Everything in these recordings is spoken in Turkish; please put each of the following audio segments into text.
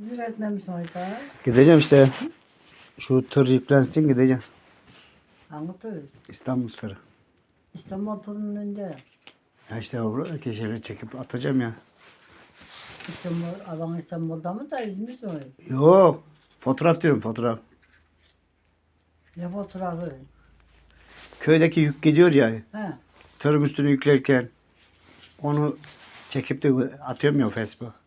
Üretmemiş. Gideceğim işte. Şu tır yüklensin gideceğim. Hangi tür? İstanbul tırı. İstanbul turunun önünde. Ya işte o keçeleri çekip atacağım ya. İstanbul, adam İstanbul'da mı da İzmir'de mi? Yok. Fotoğraf diyorum fotoğraf. Ne fotoğrafı? Köydeki yük gidiyor ya. He. Tırın üstüne yüklerken onu çekip de atıyorum ya Facebook'a.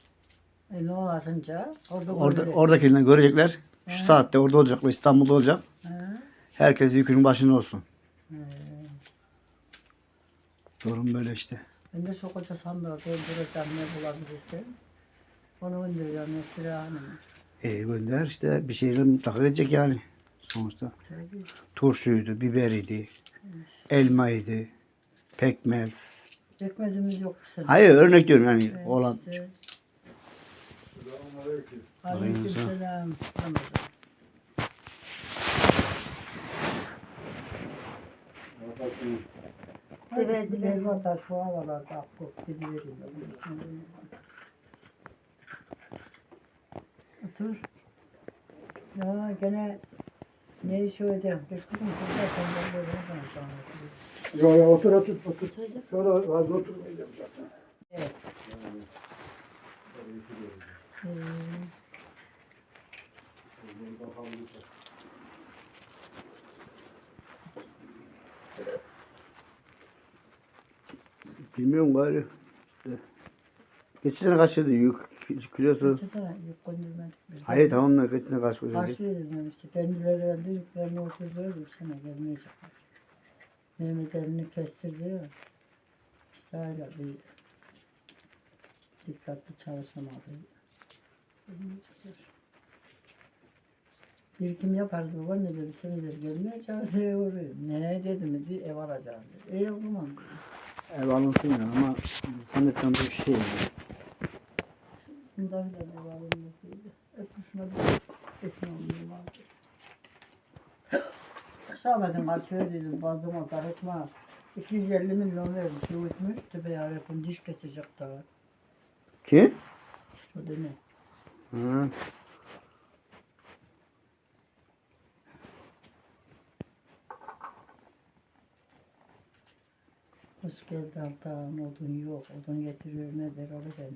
E ne o atınca? Orada Orada, görüyor. oradakinden görecekler. Şu saatte orada olacaklar. İstanbul'da olacak. He. Herkes yükünün başında olsun. He. Durum böyle işte. Ben de şu koca sandığı dolduracağım ne bulabilirsem. Onu indireceğim mesela hanım. E gönder işte bir şeyler mutlaka edecek yani. Sonuçta Tabii. turşuydu, biberiydi, elmaydı, pekmez. Pekmezimiz yok bu sene. Hayır örnek diyorum yani Evet, olan. işte. Aleykümselam. Ramazan. Nasılsınız? Evet, evet. var da şu havalarda akkop gibi veriyor. Otur. Ya gene ne iş öyle? Kızım kızlar senden böyle sonra. Yo yo otur otur otur. Az oturmayacağım zaten. Evet. Ee, Bilmiyorum gari. İşte. Geçen sene kaçırdı yük kilosu. Geçsene yok göndermedik biz. Hayır tamam da geçen sene kaç Karşı verilmem işte. Kendileri öldürdüklerini oturduyor. Bu sene gelmeyecekler. Mehmet elini kestirdi ya. İşte öyle bir dikkatli çalışamadı. Birikim yaparız baba ne dedim seneler gelmeyeceğiz diye uğruyor. Ne dedim dedi ev alacağız dedi. E o zaman. Ev alınsın ya ama zannetmem bu şey. Bundan da ev alınmasıydı. Şuna bir etme olmuyor vardı. Şahmet'in kaçıyor dedim bazıma karışma. 250 milyon vermiş, yürütmüş. Tübe yarıkın diş kesecek daha. Ki? O da ne? Hı. Hoş geldi odun yok, odun getiriyor ne der, onu ben.